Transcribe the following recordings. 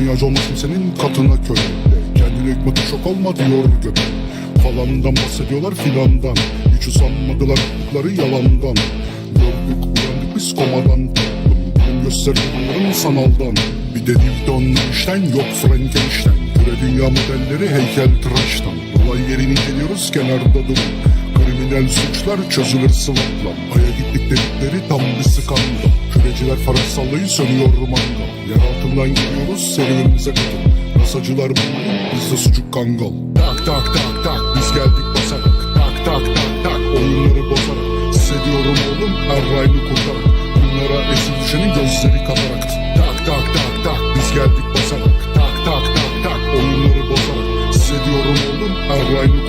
dünyacı olmuş kimsenin katına köle Kendine hükmeti şok olma diyor göbek. Falandan bahsediyorlar filandan. Hiç usanmadılar yaptıkları yalandan. Gördük uyandık biz komadan. Gösterdiğim bunların sanaldan. Bir de Newton Einstein yok Frankenstein Küre dünya modelleri heykel tıraştan. Olay yerini geliyoruz kenarda durun Kriminal suçlar çözülür sıvapla Aya gittik dedikleri tam bir skandal. Küreciler faraj sallayı sönüyor mangal Yer altından geliyoruz serüvenimize katıl Nasacılar bunların bizde sucuk kangal. Tak tak tak tak biz geldik basarak. Tak tak tak tak oyunları bozarak. Hissediyorum oğlum her rayını kurtarak. Bunlara esir düşenin gözleri katarakt Tak tak tak tak biz geldik basarak. Tak tak tak tak oyunları bozarak. Hissediyorum oğlum her rayını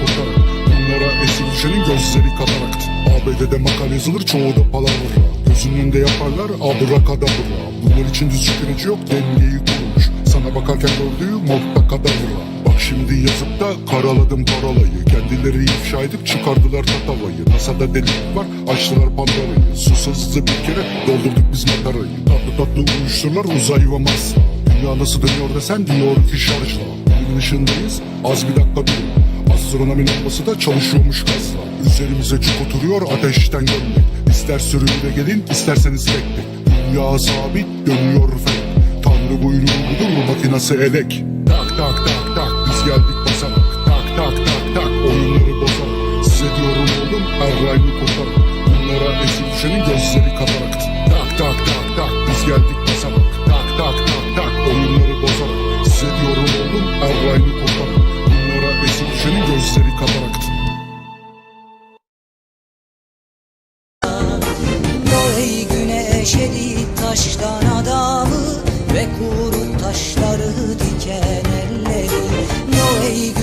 gözleri katarakt ABD'de makale yazılır çoğu da palavra. Gözünün önünde yaparlar abrakadabra. Bunlar için düz şüküreci yok dengeyi kurmuş. Sana bakarken gördüğü mortta kadavra. Bak şimdi yazıp da karaladım parolayı. Kendileri ifşa edip çıkardılar tatavayı. NASA'da delik var açtılar pandarayı Sus bir kere doldurduk biz makarayı Tatlı tatlı uyuşturlar uzay ve Mars'la Dünya nasıl dönüyor desen diyor ki şarjla. Bugün ışığındayız az bir dakika durun Astronomi lambası da çalışıyormuş gazla. Üzerimize cuk oturuyor ateşten gömlek. İster sürüyle gelin isterseniz tek Dünya sabit dönüyor felek Tanrı buyruğu budur makinası elek. Tak tak tak tak biz geldik basarak Tak tak tak tak oyunları bozarak. Size diyorum oğlum her rayını kurtarak Bunlara esir düşenin gözleri katarakt erit taştan adamı Ve kuru taşları diken elleri. Yo ey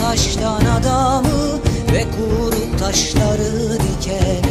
taştan adamı Ve kuru taşları